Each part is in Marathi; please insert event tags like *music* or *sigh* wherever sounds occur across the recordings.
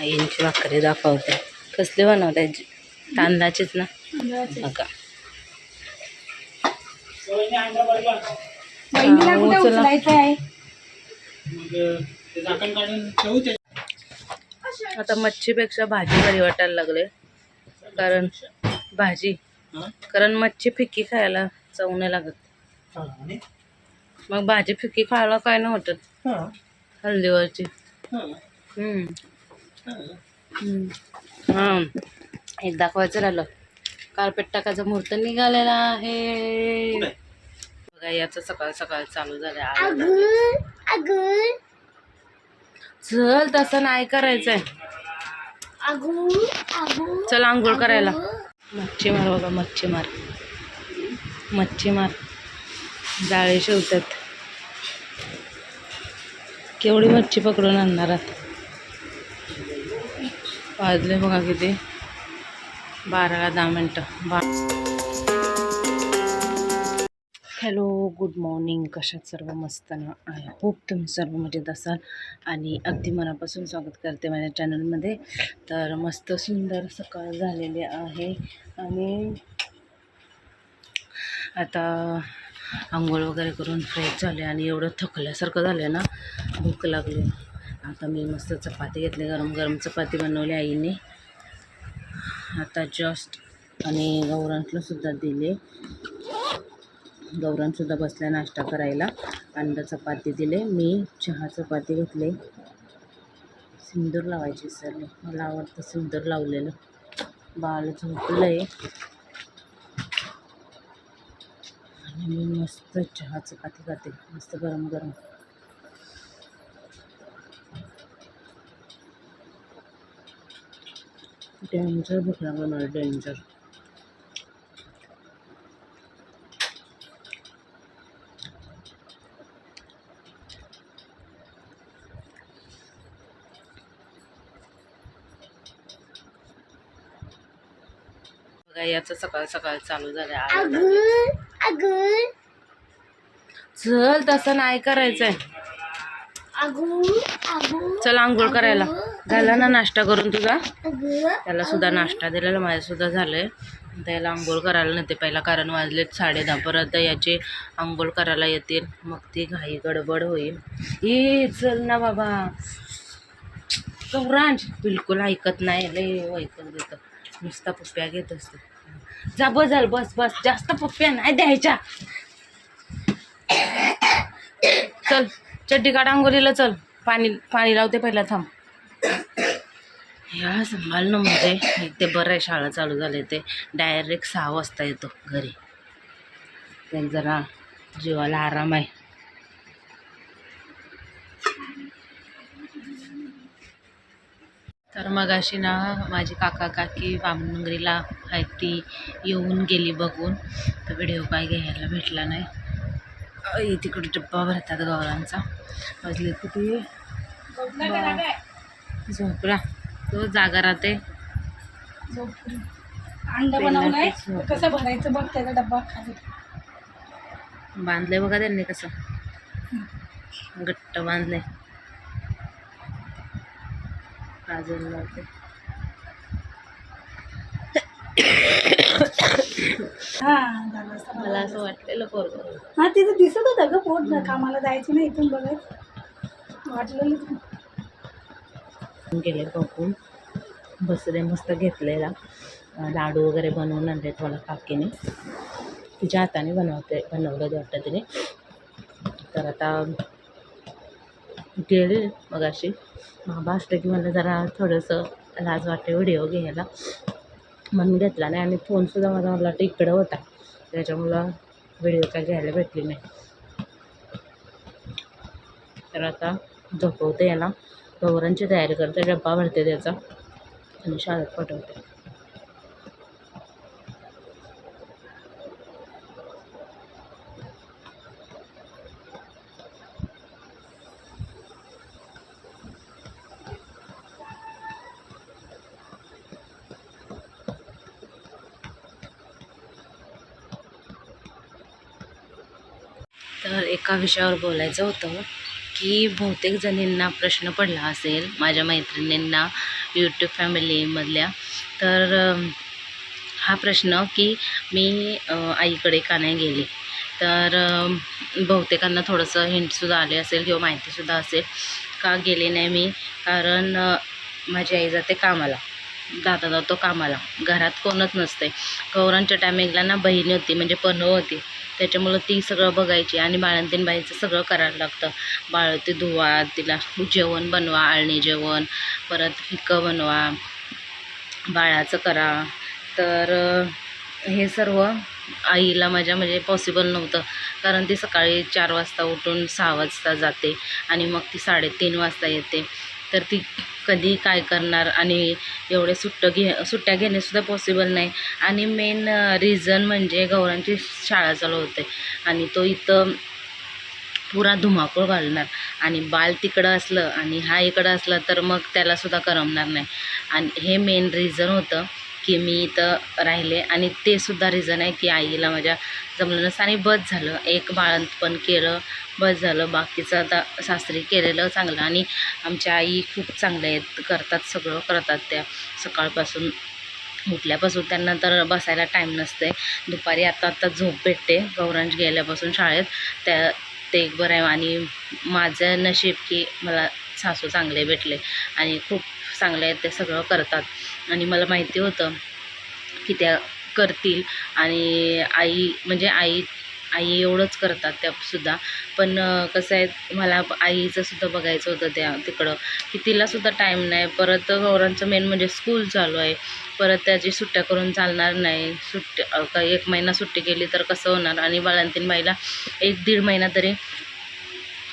आईंची भाकरी दाखवते. कसली बनवते तांदळाचीच ना? बघा. आता मच्छीपेक्षा भाजी बरी वाटायला लागले. कारण भाजी. कारण मच्छी फिक्की खायला चव नाही लागत. मग भाजी फिक्की खायला काय नाही वाटत. हल्दीवरची. हम्म. हम्म. हा. एक दाखवायचं राहिलं. कार्पेट टाकायचा मुहूर्त निघालेला आहे. बघा याचं सकाळ सकाळ चालू झालं चल तसं नाही करायचंय. चल आंघोळ करायला. मच्छी मार बघा मच्छी मार. मच्छी मार. जाळे शिवतात. केवढी मच्छी पकडून आणणार आहात वाजले बघा किती. बाराला दहा मिनटं. बा हॅलो गुड मॉर्निंग. कशात सर्व? मस्त ना? आय होप तुम्ही सर्व मजेत असाल. आणि अगदी मनापासून स्वागत करते माझ्या चॅनलमध्ये. तर मस्त सुंदर सकाळ झालेली आहे. आणि आता आंघोळ वगैरे करून फ्रेश झाले आणि एवढं थकल्यासारखं झालं ना भूक लागली. आता मी मस्त चपाती घेतली गरम गरम चपाती बनवली आईने. आता जस्ट आणि गौरांतलं सुद्धा दिले. गौरांसुद्धा बसल्या नाश्ता करायला. अंडा चपाती दिले. मी चहा चपाती घेतले. सिंदूर लावायची सर. मला आवडतं सिंदूर लावलेलं. बाळ झोपलं आहे आणि मी मस्त चहा चपाती खाते. मस्त गरम गरम डेंजर भूक मला डेंजर बघा याचं सकाळ सकाळ चालू झालं. चल तसं नाही करायचंय. चल आंघोळ करायला. झाला ना नाश्ता करून तुझा? त्याला सुद्धा नाश्ता दिलेला माझ्या सुद्धा झालंय. त्याला आंघोळ करायला नेते पहिला कारण वाजलेत साडे दहा. परत याचे आंघोळ करायला येतील. मग ती घाई गडबड होईल. ए चल ना बाबा. गौरांश बिलकुल ऐकत नाही. लय ऐकत देतं नुसता पप्प्या घेत असते. जा बस बस बस. जास्त पप्प्या नाही द्यायच्या. चल चड्डी काढ आंघोळीला चल. पाणी पाणी लावते पहिला थांब. ह्या सांभाळणं म्हणजे एक ते बरं आहे शाळा चालू झाले ते. डायरेक्ट सहा वाजता येतो घरी. ते जरा जीवाला आराम आहे. तर मग अशी ना माझी काका काकी वामनगरीला आहे ती येऊन गेली बघून. तर व्हिडिओ काय घ्यायला भेटला नाही. तिकडे डब्बा भरतात गौरांचा वाजले किती? झोपला. तो जागा राहते. अंड बनवलंय. कसं भरायचं बघ त्याचा डब्बा खाली. बांधलंय बघा त्यांनी कसं. घट्ट बांधलंय. अजून लावते. हा. मला असं वाटलेलं पोरगं. हा तिथं दिसत होतं ग पोट ना कामाला जायचं नाही इथून बघायचं वाटलेलं गेले बघून बसले मस्त घेतलेला. लाडू वगैरे बनवून आणले मला काकीने. तिच्या हाताने बनवते बनवलं वाटतं तिने. तर आता गेले मग अशी बाबा असलं की मला जरा थोडंसं लाज वाटते व्हिडिओ घ्यायला. म्हणून घेतला नाही. आणि फोनसुद्धा माझा मला वाटतं इकडं होता. त्याच्यामुळं व्हिडिओ काय घ्यायला भेटली नाही. तर आता झोपवते याला. गौरांची तयारी करते डब्बा भरते त्याचा आणि शाळेत पाठवते. तर एका विषयावर बोलायचं होतं. की बहुतेक जणींना प्रश्न पडला असेल माझ्या मैत्रिणींना यूट्यूब फॅमिलीमधल्या तर हा प्रश्न की मी आईकडे का नाही गेले? तर बहुतेकांना थोडंसं हिंटसुद्धा आले असेल किंवा माहितीसुद्धा असेल का गेले नाही मी? कारण माझी आई जाते कामाला. दादा जातो कामाला. घरात कोणच नसते. गौरांच्या टायमिंगला ना बहीण होती म्हणजे पन्ह होती. त्याच्यामुळं ती सगळं बघायची आणि बाळंतीन बाईचं सगळं करायला लागतं. बाळती धुवा तिला जेवण बनवा आळणी जेवण परत फिकं बनवा बाळाचं करा. तर हे सर्व आईला माझ्या म्हणजे पॉसिबल नव्हतं. कारण ती सकाळी चार वाजता उठून सहा वाजता जाते आणि मग ती साडेतीन वाजता येते. तर ती कधी काय करणार आणि एवढे सुट्ट घे सुट्ट्या घेणेसुद्धा पॉसिबल नाही. आणि मेन रिझन म्हणजे गौरांची शाळा चालू होते आणि तो इथं पुरा धुमाकूळ घालणार. आणि बाल तिकडं असलं आणि हा इकडं असला तर मग त्यालासुद्धा करमणार नाही. आणि हे मेन रिझन होतं. की मी इथं राहिले. आणि ते सुद्धा रिझन आहे की आईला माझ्या जमलं नसतं. आणि बस झालं. एक बाळंतपण केलं. बस झालं. बाकीचं आता सासरी केलेलं चांगलं. आणि आमच्या आई खूप चांगल्या आहेत. करतात सगळं. करतात त्या. सकाळपासून उठल्यापासून त्यांना तर बसायला टाईम नसते दुपारी आता आता झोप भेटते. गौरांश गेल्यापासून शाळेत. त्या ते एक बरं आहे. आणि माझं नशीब की मला सासू चांगले भेटले. आणि खूप चांगले आहेत ते सगळं करतात. आणि मला माहिती होतं की त्या करतील आणि आई म्हणजे आई आई एवढंच करतात त्यासुद्धा पण कसं आहे मला आईचं सुद्धा बघायचं होतं त्या तिकडं की तिलासुद्धा टाईम नाही. परत गौरांचं मेन म्हणजे स्कूल चालू आहे. परत त्याची सुट्ट्या करून चालणार नाही. सुट्टी एक महिना सुट्टी केली तर कसं होणार? आणि बाळंतीन बाईला एक दीड महिना तरी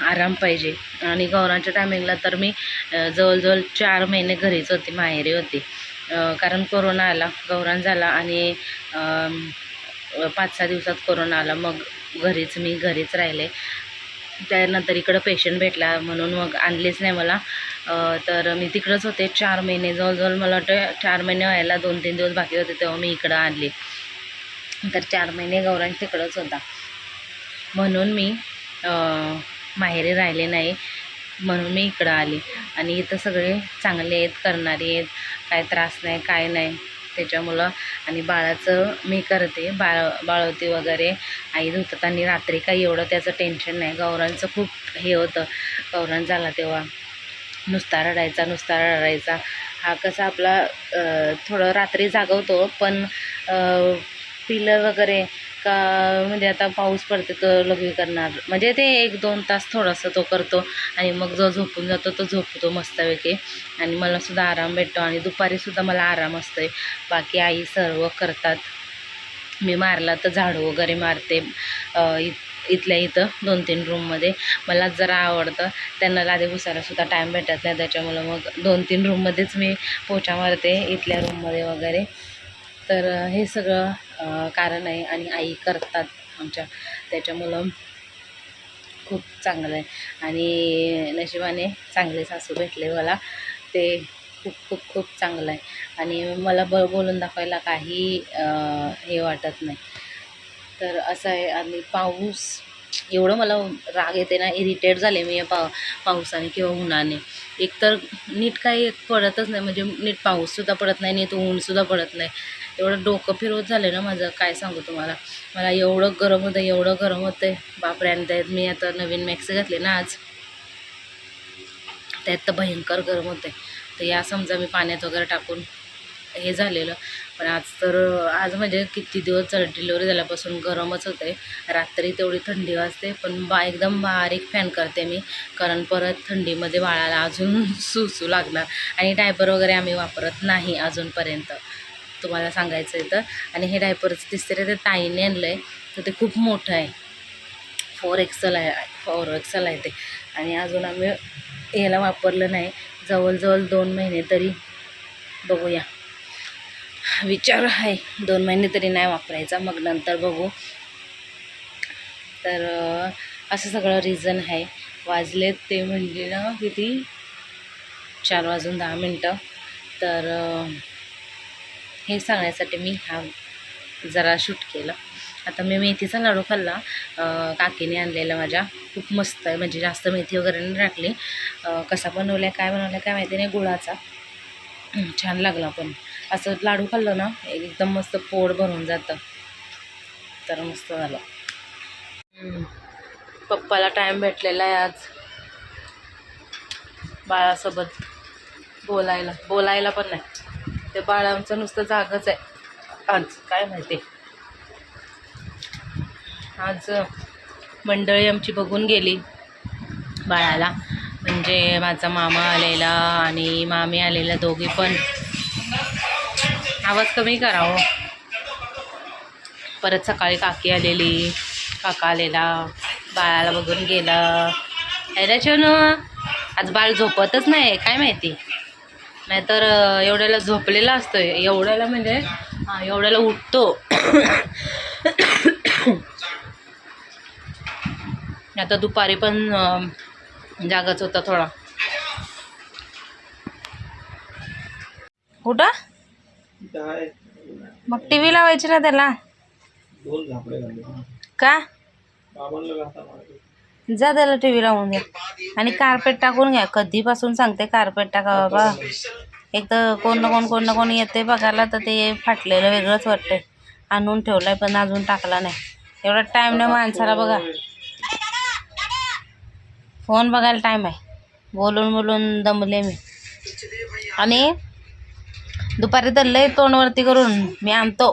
आराम पाहिजे. आणि गौरांच्या टायमिंगला तर मी जवळजवळ चार महिने घरीच होती माहेरी होती. कारण कोरोना आला गौराण झाला आणि पाच सहा दिवसात कोरोना आला. मग घरीच मी घरीच राहिले. त्यानंतर इकडं पेशंट भेटला म्हणून मग आणलीच नाही मला. तर मी तिकडंच होते. चार महिने जवळजवळ मला वाटतं चार महिने व्हायला दोन तीन दिवस बाकी होते तेव्हा मी इकडं आणली. तर चार महिने गौरांश तिकडंच होता. म्हणून मी माहेरी राहिले नाही म्हणून मी इकडं आली. आणि इथं सगळे चांगले आहेत करणारे आहेत काय त्रास नाही काय नाही त्याच्यामुळं. आणि बाळाचं मी करते बाळ बाळवती वगैरे आई धुतात. आणि रात्री काही एवढं त्याचं टेन्शन नाही. गौरांचं खूप हे होतं. गौरान झाला तेव्हा. नुसता रडायचा नुसता रडायचा. हा कसा आपला थोडं रात्री जागवतो पण पिलं वगैरे का म्हणजे आता पाऊस पडते तर लघवी करणार. म्हणजे ते एक दोन तास थोडासा तो करतो आणि मग जो झोपून जातो तो झोपतो मस्तपैकी. आणि मला सुद्धा आराम भेटतो आणि दुपारीसुद्धा मला आराम असतो आहे बाकी आई सर्व करतात. मी मारला तर झाडू वगैरे मारते. इथल्या इथं दोन तीन रूममध्ये मला जरा आवडतं. त्यांना लादे पुसायलासुद्धा टाईम भेटत नाही. त्याच्यामुळं मग दोन तीन रूममध्येच मी पोछा मारते इथल्या रूममध्ये वगैरे. तर हे सगळं कारण आहे आणि आई करतात आमच्या. त्याच्यामुळं खूप चांगलं आहे. आणि नशिबाने चांगले सासू भेटले मला. ते खूप खूप खूप चांगलं आहे. आणि मला ब बोलून दाखवायला काही हे वाटत नाही. तर असं आहे आणि पाऊस एवढं मला राग येते ना इरिटेट झाले मी या पा पावसाने किंवा उन्हाने. एकतर नीट काही पडतच नाही म्हणजे नीट पाऊससुद्धा पडत नाही नीट ऊनसुद्धा पडत नाही. एवढं डोकं फिरवत झालं ना माझं काय सांगू तुम्हाला? मला एवढं गरम होतं एवढं गरम होतं आहे बापरे आणि त्यात मी आता नवीन मॅक्स घातले ना आज. त्यात तर भयंकर गरम होते तर या समजा मी पाण्यात वगैरे टाकून हे झालेलं. पण आज तर आज म्हणजे किती दिवस झाले डिलिव्हरी झाल्यापासून गरमच होते आहे रात्री तेवढी थंडी वाजते पण बा एकदम बारीक फॅन करते मी. कारण परत थंडीमध्ये बाळाला अजून *laughs* सुसू लागणार. आणि डायपर वगैरे आम्ही वापरत नाही अजूनपर्यंत. तुम्हाला सांगायचं आहे तर. आणि हे डायपरचं तिसरे ते ताईने आणलं आहे तर ते खूप मोठं आहे. फोर एक्सल आहे. फोर एक्सल आहे ते. आणि अजून आम्ही याला वापरलं नाही. जवळजवळ दोन महिने तरी बघूया. विचार आहे. दोन महिने तरी नाही वापरायचा. मग नंतर बघू. तर असं सगळं रिझन आहे. वाजलेत ते म्हणजे ना किती? चार वाजून दहा मिनटं. तर हे सांगण्यासाठी मी हा जरा शूट केलं. आता मी मेथीचा लाडू खाल्ला. काकीने आणलेला माझ्या. खूप मस्त आहे. म्हणजे जास्त मेथी वगैरे नाही टाकली. कसा बनवला काय बनवला काय माहिती नाही गुळाचा. छान लागला पण. असं लाडू खाल्लं ना एकदम मस्त पोड भरून जातं. तर मस्त झालं. पप्पाला टाईम भेटलेला आहे आज. बाळासोबत बोलायला. बोलायला पण नाही. ते बाळ आमचं नुसतं जागच आहे. आज काय माहिती? आज मंडळी आमची बघून गेली बाळाला. म्हणजे माझा मामा आलेला आणि मामी आलेला दोघी पण. आवाज कमी करावं हो. परत सकाळी काकी आलेली काका आलेला बाळाला बघून गेला. अरे चनू आज बाळ झोपतच नाही काय माहिती? नाहीतर एवढ्याला झोपलेला असतोय. एवढ्याला म्हणजे एवढ्याला उठतो. आता दुपारी पण जागाच होता थोडा. कुठं? मग टी व्ही लावायची ना त्याला. का. जा त्याला टी व्ही लावून घ्या आणि कार्पेट टाकून घ्या. कधीपासून सांगते कार्पेट टाका बाबा. एक तर कोण ना कोण कोण ना कोण येते बघायला तर ते फाटलेलं वेगळंच वाटते आणून ठेवलंय पण अजून टाकला नाही. एवढा टाईम नाही माणसाला बघा. फोन बघायला टाईम आहे. बोलून बोलून दमले मी. आणि दुपारी तर लय तोंडवरती करून मी आणतो.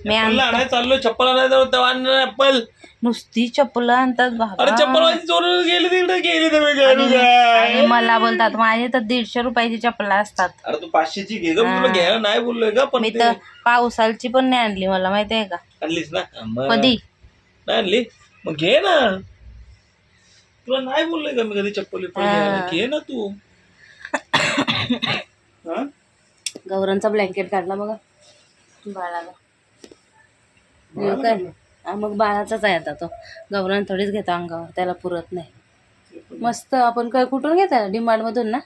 मी चप्पल आणायला चाललो चप्पल आणणार ऍपल नुसती चप्पल आणतात अरे चप्पल बाबा माझी चोरून गेली तिकडे गेली घरी आणि काय? मला बोलतात माझे तर दीडशे रुपयाची चप्पल असतात. अरे तू पाचशेची घे ग मी तुला घ्यायला नाही बोललोय का पण मी ते तर पावसालची पण नाही आणली मला माहिती आहे का? आणलीस ना? मग. कधी? नाही आणली? मग घे ना. तुला नाही बोललोय का मी कधी चप्पल बिप्पल घ्यायला. घे ना तू. *coughs* हा? गौरांचा ब्लँकेट काढला बघा. बाळाला. काय हा, मग बाळाचाच आहे आता तो. गौरान थोडीच घेतो अंगावर त्याला पुरत नाही. मस्त आपण काय कुठून घेता? डिमांड मधून ना.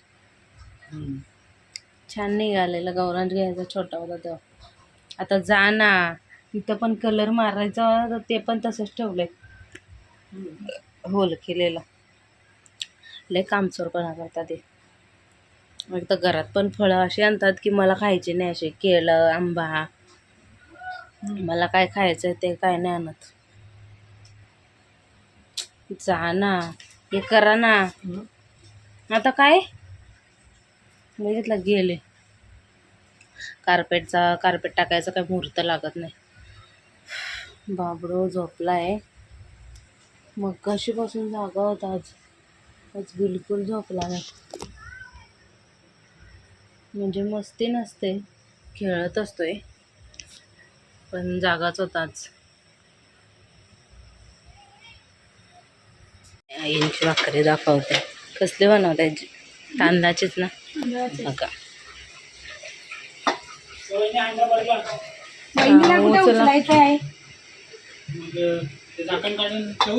छान निघालेला गौरांच घ्यायचा छोटा होता तेव्हा आता जा ना. इथं पण कलर मारायचा ते पण तसंच ठेवलंय. होल केलेला लय कामचोरपणा करतात ते. मग तर घरात पण फळं अशी आणतात की मला खायची नाही असे केळं आंबा मला काय खायचं ते काय नाही आणत. जा ना हे करा ना. आता काय? बघितलं गेले. कार्पेटचा कार्पेट टाकायचा काही मुहूर्त लागत नाही. बाबरो झोपलाय. मग कशीपासून जागा होता आज. आज बिलकुल झोपला नाही. म्हणजे मस्ती नसते खेळत असतोय. पण जागाच होता आज आईंची भाकरी दाखवते. कसली बनवते तांदळाचीच ना? बघा.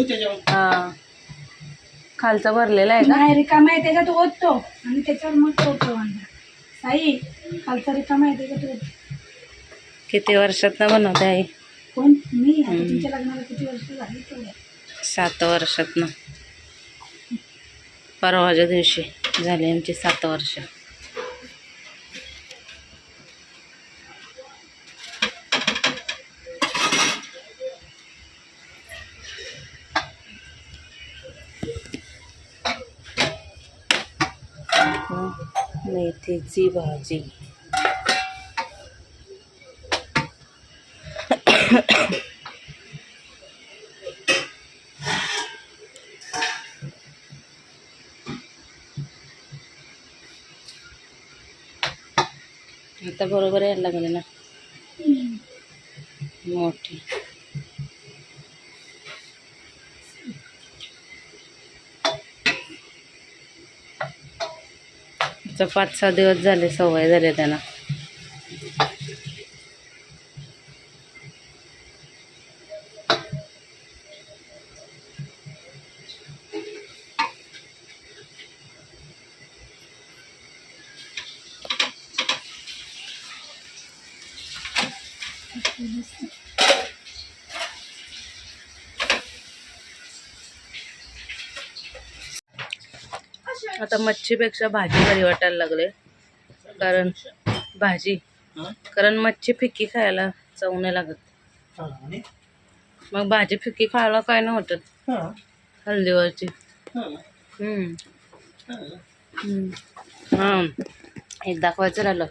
त्याच्यावर. हा. खालचा भरलेला आहे का? नाही रिकामा आहे त्याच्यात ओततो. आणि त्याच्यावर मग ठेवतो साई खालचा रिकामा आहे त्याच्यात ओत किती वर्षात ना बनवते आई? कोण? मी आता तुमच्या लग्नाला किती वर्ष झाली तेवढ्या सात वर्षात ना परवाच्या दिवशी झाली आमची सात वर्ष. मेथीची भाजी. आता बरोबर यायला लागले ना. मोठी. आता पाच सहा दिवस झाले सवय झाली त्यांना आता मच्छीपेक्षा भाजी बरी वाटायला लागले. कारण भाजी? कारण मच्छी फिक्की खायला चव नाही लागत. हा, मग भाजी फिक्की खायला काय नाही वाटत. हा, हल्दीवरची हम्म. हम्म. हा. एक दाखवायचं राहिलं.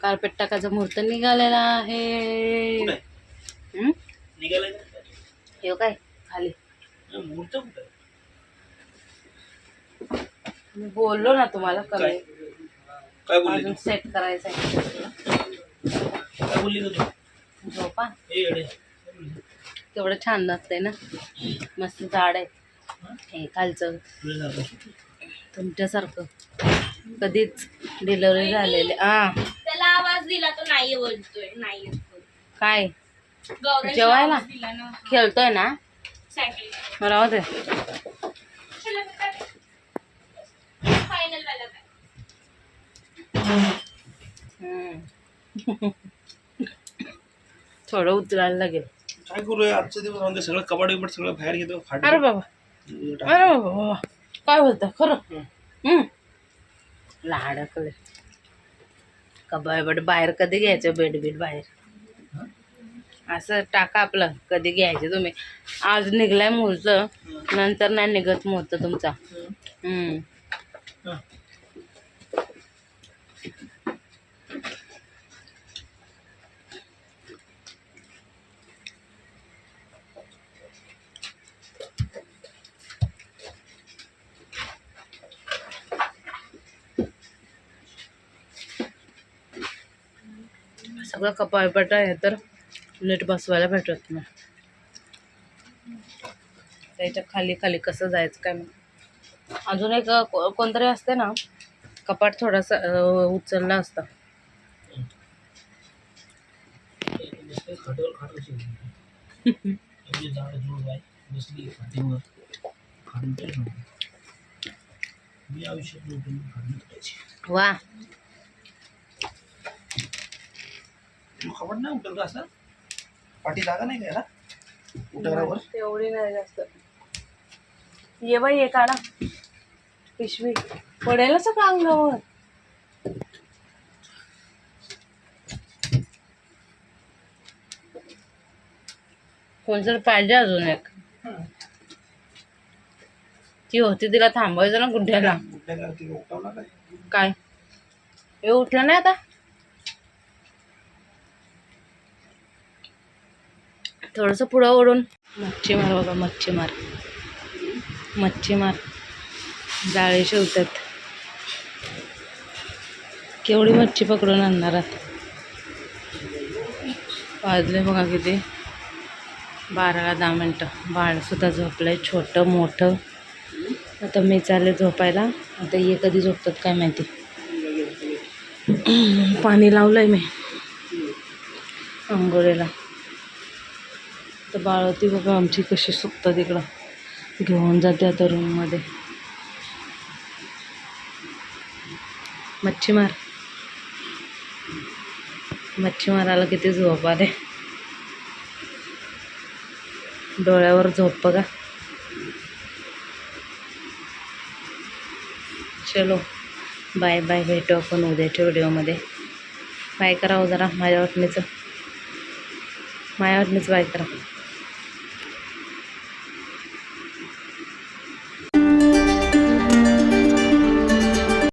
कार्पेट टाकायचा मुहूर्त निघालेला आहे? हे काय? खाली? मी बोललो ना तुम्हाला कमी. अजून? सेट करायचं आहे झोपा. केवढं छान लागतंय ना. मस्त झाड आहे. हे? खालचं. तुमच्यासारखं. कधीच डिलिव्हरी झालेले हा. नाही बोलतोय नाही येतोय. काय? जेवायला? आवाज दिला ना. खेळतोय ना? काय? हम्म. *laughs* थोडं उतरायला लागेल. काय करूया आजचा दिवस दे. सगळं कबाड बिबड सगळं बाहेर घेतो फाट. अरे बाबा. अरे बाबा. काय बोलता? खरं. हम्म. लाडकले. कबाय बट बाहेर कधी घ्यायचं बेड बीड बाहेर? असं टाका आपलं कधी घ्यायचे तुम्ही. आज निघलाय मुहूर्त नंतर नाही निघत मुहूर्त तुमचा. सगळं कपाळपटा आहे तर नीट बसवायला भेटत नाही. त्याच्याखाली खाली कसं जायचं काय अजून एक कोणतरी असते ना कपाट थोडासा उचलला असता. *laughs* वा खाटावर खाट कशी होती? एवढी जाड जोड आहे बसली खाटीवर खाट उठायची नव्हती. मी आयुष्यात नव्हतं मी खाट उठायची वा मग खबर नाही उठल का असं? पाठी जागा नाही का याला? उठारावर? तेवढी नाही जास्त. ये बाई ये काढा. पिशवी. पडेल का अंगावर? कोणतरी पाहिजे अजून एक. ती होती तिला थांबवायचं ना काय काय? हे उठलं नाही आता? थोडंसं पुढं ओढून मच्छीमार बघा मच्छीमार. मच्छीमार. जाळे शिवतात. केवढी मच्छी पकडून आणणार आहात वाजले बघा किती? बाराला दहा मिनटं. बाळसुद्धा झोपलं आहे छोटं मोठं. आता मी चालले झोपायला. आता हे कधी झोपतात काय माहिती? पाणी लावलं आहे मी. आंघोळीला. तर बाळवती बघा आमची कशी सुकतं तिकडं घेऊन जाते आता रूममध्ये मच्छीमार मच्छीमाराला किती झोप आले. डोळ्यावर झोप बघा. चलो बाय बाय भेटू आपण उद्याच्या व्हिडिओमध्ये बाय करा हो जरा माझ्या वाटणीचं. माझ्या वाटणीचं बाय करा.